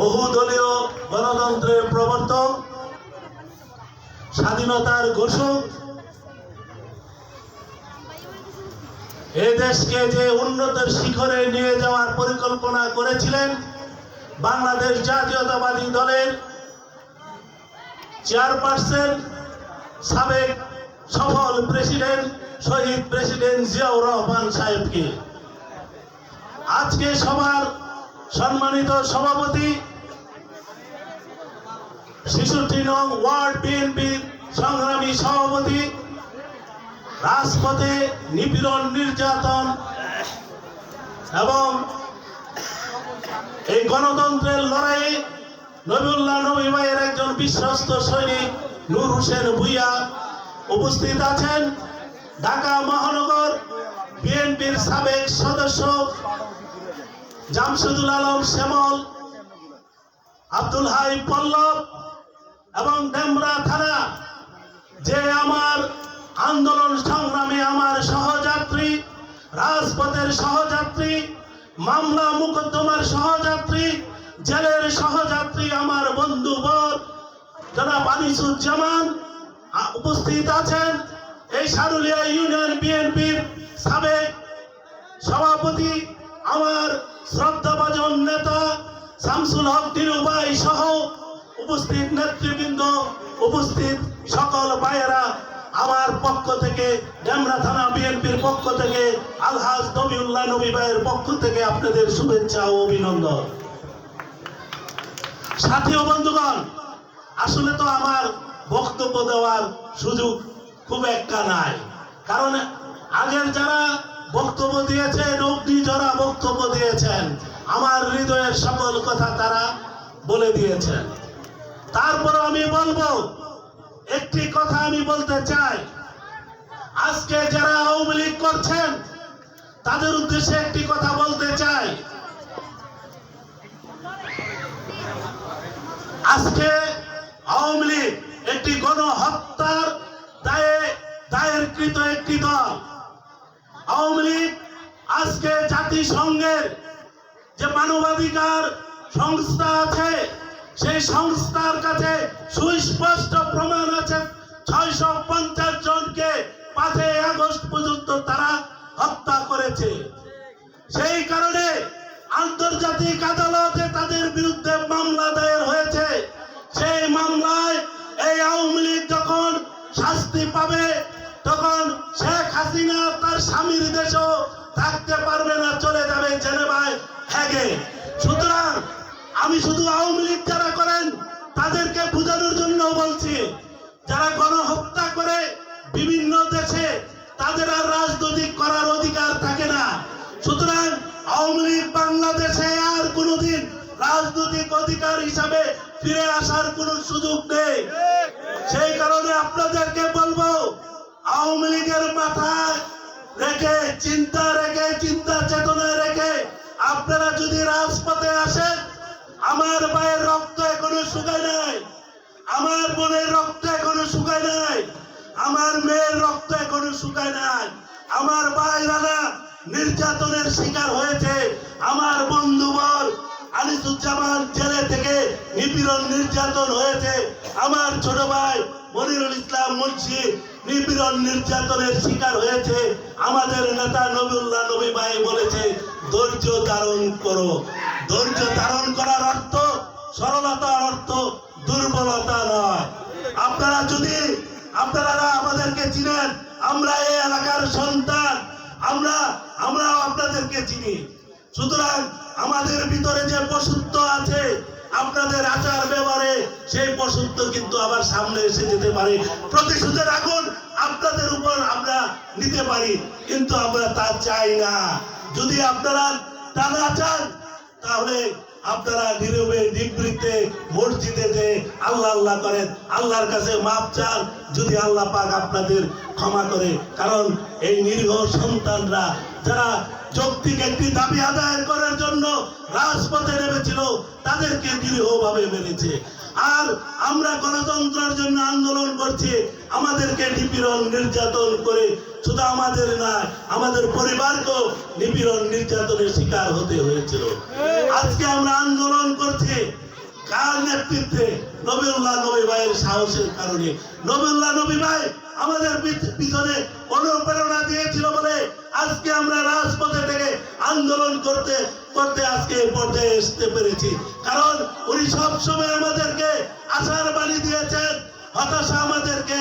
বহুদলীয় গণতন্ত্রের প্রবর্তক, স্বাধীনতার ঘোষক, এ দেশকে যে উন্নতের শিখরে নিয়ে যাওয়ার পরিকল্পনা করেছিলেন বাংলাদেশ জাতীয়তাবাদী দলের চেয়ারপারসন, সাবেক সফল প্রেসিডেন্ট, শহীদ প্রেসিডেন্ট জিয়াউর রহমান সাহেবকে। আজকে সবার সম্মানিত সভাপতি শিশুটি নং ওয়ার্ড বিএনপির সংগ্রামী সভাপতি, রাজপথে নিপীড়ন নির্যাতন এবং এই গণতন্ত্রের লড়াইয়ে নবীউল্লাহ নবী ভাইয়ের একজন বিশ্বস্ত সৈনিক নূর হোসেন ভুইয়া উপস্থিত আছেন। ঢাকা মহানগর বিএনপির সাবেক সদস্য জামশেদুল আলম শ্যামল, আব্দুল হাই পল্লব এবং ডেমরা থানা, যে আমার আন্দোলন সংগ্রামে, আমার সহযাত্রী, রাজপথের সহযাত্রী, মামলা মুকদ্দমার সহযাত্রী, জেলের সহযাত্রী, আমার বন্ধু বর, জনাব আনিসুজ্জামান উপস্থিত আছেন এই সারুলিয়া ইউনিয়ন বিএনপির সাবেক সভাপতি, আমার শ্রদ্ধাভাজন নেতা শামসুল হক দিরুবাই সহ উপস্থিত নেতৃবৃন্দ, উপস্থিত সকল ভাইয়েরা আমার পক্ষ থেকে, ডেমরা থানা বিএনপির পক্ষ থেকে, আলহাজ নবিউল্লাহ নবী ভাইয়ের পক্ষ থেকে আপনাদের শুভেচ্ছা ও অভিনন্দন। সাথী ও বন্ধুগণ, আসলে তো আমার বক্তব্য দেওয়ার সুযোগ খুব একটা নাই। কারণ আগের যারা বক্তব্য দিয়েছেন অগ্নি যারা বক্তব্য দিয়েছেন, আমার হৃদয়ের সকল কথা তারা বলে দিয়েছেন। তারপর আমি বলব, একটি কথা আমি বলতে চাই। আজকে যারা আওয়ামী লীগ করছেন, তাদের উদ্দেশ্যে একটি কথা বলতে চাই। আজকে আওয়ামী লীগ একটি গণহত্যার দায়ে দায়েরকৃত একটি দল। আওয়ামী লীগ আজকে জাতিসংঘের যে মানবাধিকার সংস্থা আছে সেই সংস্থার কাছে সুস্পষ্ট প্রমাণ আছে। ছয়শো পঞ্চাশ জনকে পাঁচই আগস্ট পর্যন্ত তারা হত্যা করেছে। সেই কারণে আন্তর্জাতিক আদালতে তাদের বিরুদ্ধে মামলা দায়ের হয়েছে। সেই মামলায় এই আওয়ামী লীগ যখন শাস্তি পাবে, তখন শেখ হাসিনা তার স্বামীর দেশেও থাকতে পারবে না, চলে যাবে জেনেভায় হ্যাগে। সুতরাং আমি শুধু আওয়ামী লীগ যারা করেন, তাদেরকে বোঝানোর জন্য বলছি, যারা গণহত্যা করে বিভিন্ন দেশে তাদের আর রাজনৈতিক করার অধিকার থাকে না। সুতরাং আওয়ামী লীগ বাংলাদেশে আর কোনোদিন রাজনৈতিক অধিকার হিসাবে ফিরে আসার কোনো সুযোগ নেই। সেই কারণে আপনাদেরকে বলব, আওয়ামী লীগের মাথায় রেখে, চিন্তা রেখে, চিন্তা চেতনা রেখে আপনারা যদি রাজপথে আসেন আমার ভাইয়ের রক্ত এখনও শুকায় নাই আমার বোনের রক্ত এখনও শুকায় নাই আমার মেয়ের রক্ত এখনও শুকায় নাই আমার ভাইরানা নির্যাতনের শিকার হয়েছে। আমার বন্ধু বল, আনিসুজ্জামান জেলে থেকে নিপীড়ন নির্যাতন হয়েছে। আমার ছোট ভাই মনিরুল ইসলাম মুন্সি নিপীড়ন নির্যাতনের শিকার হয়েছে। আমাদের নেতা নবীউল্লাহ নবী ভাই বলেছে, ধৈর্য ধারণ করো। ধৈর্য ধারণ করার অর্থ সরলতার অর্থ দুর্বলতা নয়। আপনারা যদি, আপনারা আমাদেরকে চিনেন আমরা এই এলাকার সন্তান, আমরা, আমরাও আপনাদেরকে চিনি। সুতরাং আমাদের ভিতরে যে পশুত্ব আছে, আপনাদের আচার ব্যবহারে সেই পশুত্ব কিন্তু আবার সামনে এসে যেতে পারে। প্রতিশোধের আগুন আপনাদের উপর আমরা নিতে পারি, কিন্তু আমরা তা চাই না। যদি আপনারা তা না চান, তাহলে আপনারা নীরবে নিবৃত্তে মসজিদে যে আল্লাহ আল্লাহ করেন, আল্লাহর কাছে মাপ চান, যদি আল্লাহ পাক আপনাদের ক্ষমা করে। কারণ এই নিরীহ সন্তানরা যারা যৌক্তিক একটি দাবি আদায় করার জন্য রাজপথে নেমেছিল, তাদেরকে নিরীহভাবে মেরেছে আর আমরা গণতন্ত্রের জন্য আন্দোলন করছি। আমাদেরকে নিপীড়ন নির্যাতন করে শুধু আমাদের না আমাদের পরিবারকেও নিপীড়ন নির্যাতনের শিকার হতে হয়েছিল। আজকে আমরা আন্দোলন করছি। কার নেতৃত্বে নবীউল্লাহ নবী ভাইয়ের সাহসের কারণে? নবীউল্লাহ নবী ভাই আমাদের পিছনে অনুপ্রেরণা দিয়েছিল বলে আজকে আমরা রাজপথে থেকে আন্দোলন করতে করতে আজকে পর্যায়ে আসতে পেরেছি। কারণ উনি সবসময় আমাদেরকে আশার বাণী দিয়েছেন, হতাশা আমাদেরকে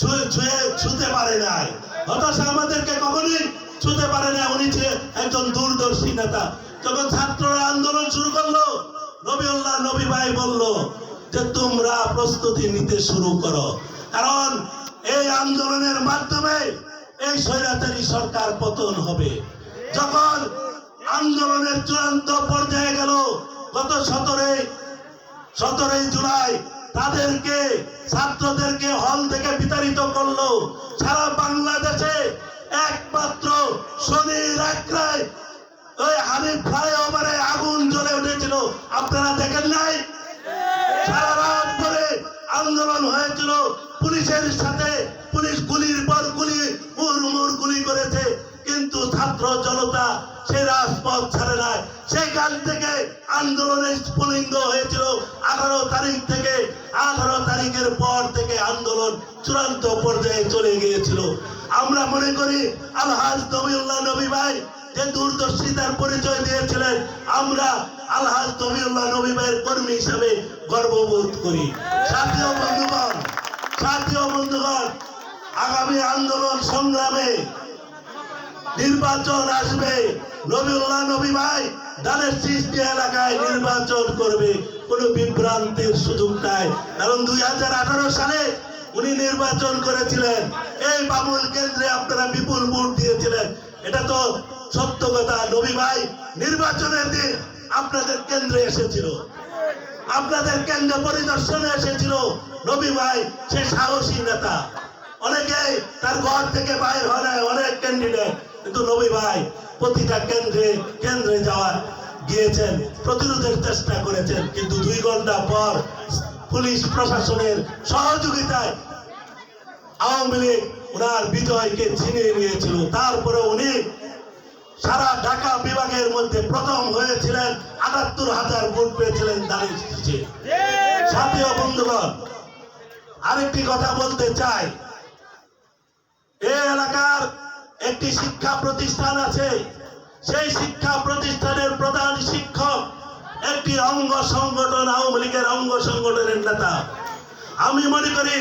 ছুঁয়ে, ছুতে পারে নাই। হতাশা আমাদেরকে কখনোই ছুতে পারে না উনি ছিলেন একজন দূরদর্শী নেতা। যখন ছাত্ররা আন্দোলন শুরু করল নবীউল্লাহ নবী ভাই বলল যে তোমরা প্রস্তুতি নিতে শুরু করো। কারণ এই আন্দোলনের মাধ্যমে এই স্বৈরাচারী সরকার পতন হবে। যখন আন্দোলনের চূড়ান্ত পর্যায়ে গেল, গত সতেরোই সতেরোই জুলাই তাদেরকে, ছাত্রদেরকে হল থেকে বিতাড়িত করল। সারা বাংলাদেশে একমাত্র শনির আক্রায় ওই হানিফ ফ্লাইওভারে আগুন জ্বলে উঠেছিল। আপনারা দেখেন নাই? সারা রাত ধরে আন্দোলন হয়েছিল। পুলিশের সাথে পুলিশ গুলির পর গুলি মুর গুলি করেছে। কিন্তু ছাত্র জনতা সে রাজপথ ছাড়ে নাই। সেখান থেকে আন্দোলনের স্ফুলিঙ্গ হয়েছিল। আঠারো তারিখ থেকে, আঠারো তারিখের পর থেকে আন্দোলন চূড়ান্ত পর্যায়ে চলে গিয়েছিল। আমরা মনে করি, আলহাজ নবীউল্লাহ নবী ভাই যে দূরদর্শিতার পরিচয় দিয়েছিলেন। আমরা আলহাজ নবীউল্লাহ নবী ভাইয়ের কর্মী হিসাবে গর্ববোধ করি। সাথীয় বন্ধুগণ সাথীয় বন্ধুগণ, আগামী আন্দোলন সংগ্রামে নির্বাচন আসবে। নবীউল্লাহ নবী ভাই দানের সৃষ্টি এলাকায় নির্বাচন করবে। কোনো বিভ্রান্তির সুযোগ নাই। কারণ দুই হাজার আঠারো সালে উনি নির্বাচন করেছিলেন। এই বাবুল কেন্দ্রে আপনারা বিপুল ভোট দিয়েছিলেন। এটা তো সত্য কথা, নবী ভাই, নির্বাচনের দিন আপনাদের কেন্দ্রে এসেছিল। আপনাদের কেন্দ্র পরিদর্শনে এসেছিল নবী ভাই, সে সাহসী নেতা। অনেকে তার ঘর থেকে বাইর হয় অনেক ক্যান্ডিডেট কিন্তু নবী ভাই প্রতিটা কেন্দ্রে কেন্দ্রে যাওয়ার গিয়েছেন, প্রতিরোধের চেষ্টা করেছেন। কিন্তু দুই ঘণ্টা পর পুলিশ প্রশাসনের সহযোগিতায় আওয়ামী লীগ ওনার বিজয়কে ছিনিয়ে নিয়েছিল। তারপরে উনি সারা ঢাকা বিভাগের মধ্যে প্রথম হয়েছিলেন আটাত্তর হাজার ভোট পেয়েছিলেন দাঁড়িয়ে বন্ধুগণ, আরেকটি কথা বলতে চাই। এই এলাকার একটি শিক্ষা প্রতিষ্ঠান আছে। সেই শিক্ষা প্রতিষ্ঠানের প্রধান শিক্ষক একটি অঙ্গ সংগঠন, আওয়ামী লীগের অঙ্গ সংগঠনের নেতা। আমি মনে করি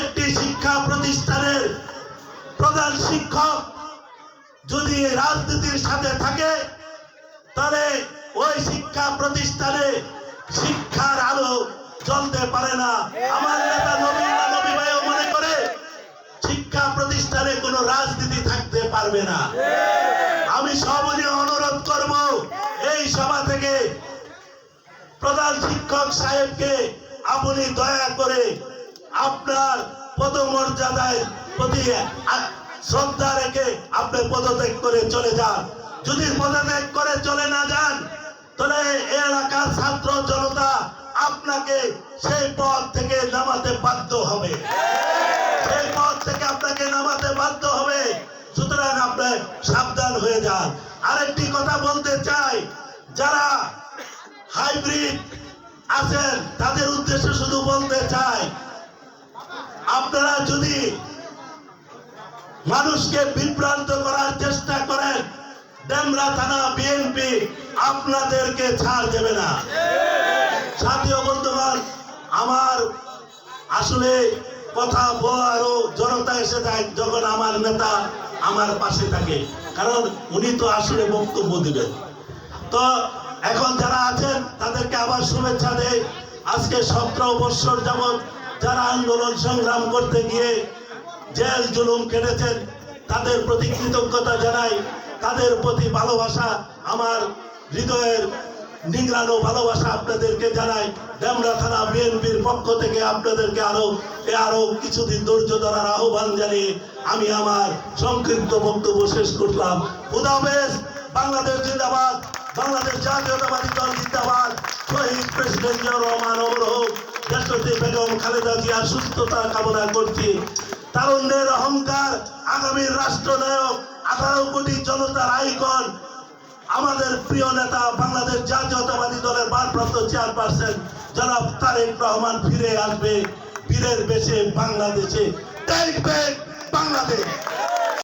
একটি শিক্ষা প্রতিষ্ঠানের প্রধান শিক্ষক যদি রাজনীতির সাথে থাকে, তাহলে ওই শিক্ষা প্রতিষ্ঠানে শিক্ষার আলো চলতে পারে না। আমার নেতা নবীন মনে করে, শিক্ষা প্রতিষ্ঠানে কোনো রাজনীতি থাকতে পারবে না। আমি সবনীয় অনুরোধ করব, এই সভা থেকে প্রধান শিক্ষক সাহেবকে আপনি দয়া করে আপনার পদমর্যাদায় প্রতি শ্রদ্ধা রেখে আপনি পদত্যাগ করে চলে যান। যদি পদত্যাগ করে চলে না যান, তাহলে এলাকার ছাত্র জনতা আপনাকে সেই পদ থেকে নামাতে বাধ্য হবে। সেই পদ থেকে আপনাকে নামাতে বাধ্য হবে। সুতরাং আপনি সাবধান হয়ে যান। আরেকটি কথা বলতে চাই, যারা হাইব্রিড আছেন, তাদের উদ্দেশ্যে শুধু বলতে চাই, আপনারা যদি মানুষকে বিভ্রান্ত করার চেষ্টা করেন। ডেমরা থানা বিএনপি আপনাদেরকে ছাড় দেবে না। সাথীয় বন্ধুগণ, আমার আসলে কথা বলারও জনতা এসে যায় যখন আমার নেতা আমার পাশে থাকে। কারণ উনি তো আসলে বক্তব্য দিবেন। তো এখন যারা আছেন, তাদেরকে আবার শুভেচ্ছা দেয় আজকে সতেরো বৎসর যাবৎ যারা আন্দোলন সংগ্রাম করতে গিয়ে জেল জুলুম কেটেছেন তাদের প্রতি কৃতজ্ঞতা জানাই, তাদের প্রতি ভালোবাসা আমার হৃদয়ের নিংড়ানো ভালোবাসা আপনাদেরকে জানাই। ডেমরা থানা বিএনপির পক্ষ থেকে আপনাদেরকে আরও আরও কিছুদিন ধৈর্য ধরার আহ্বান জানিয়ে আমি আমার সংক্ষিপ্ত বক্তব্য শেষ করলাম। খুদাবেশ বাংলাদেশ জিন্দাবাদ, বাংলাদেশ জাতীয়তাবাদী দল জিন্দাবাদ। শহীদ প্রেসিডেন্ট জিয়াউর রহমান অমর বেগম খালেদা জিয়ার সুস্থতা কামনা করছি। তারুণ্যের অহংকার আগামীর রাষ্ট্রনায়ক, আঠারো কোটি জনতার আইকন, আমাদের প্রিয় নেতা বাংলাদেশ জাতীয়তাবাদী দলের ভারপ্রাপ্ত চেয়ারপারসন জনাব তারেক রহমান ফিরে আসবে, বীরের বেশে বাংলাদেশে। বাংলাদেশ।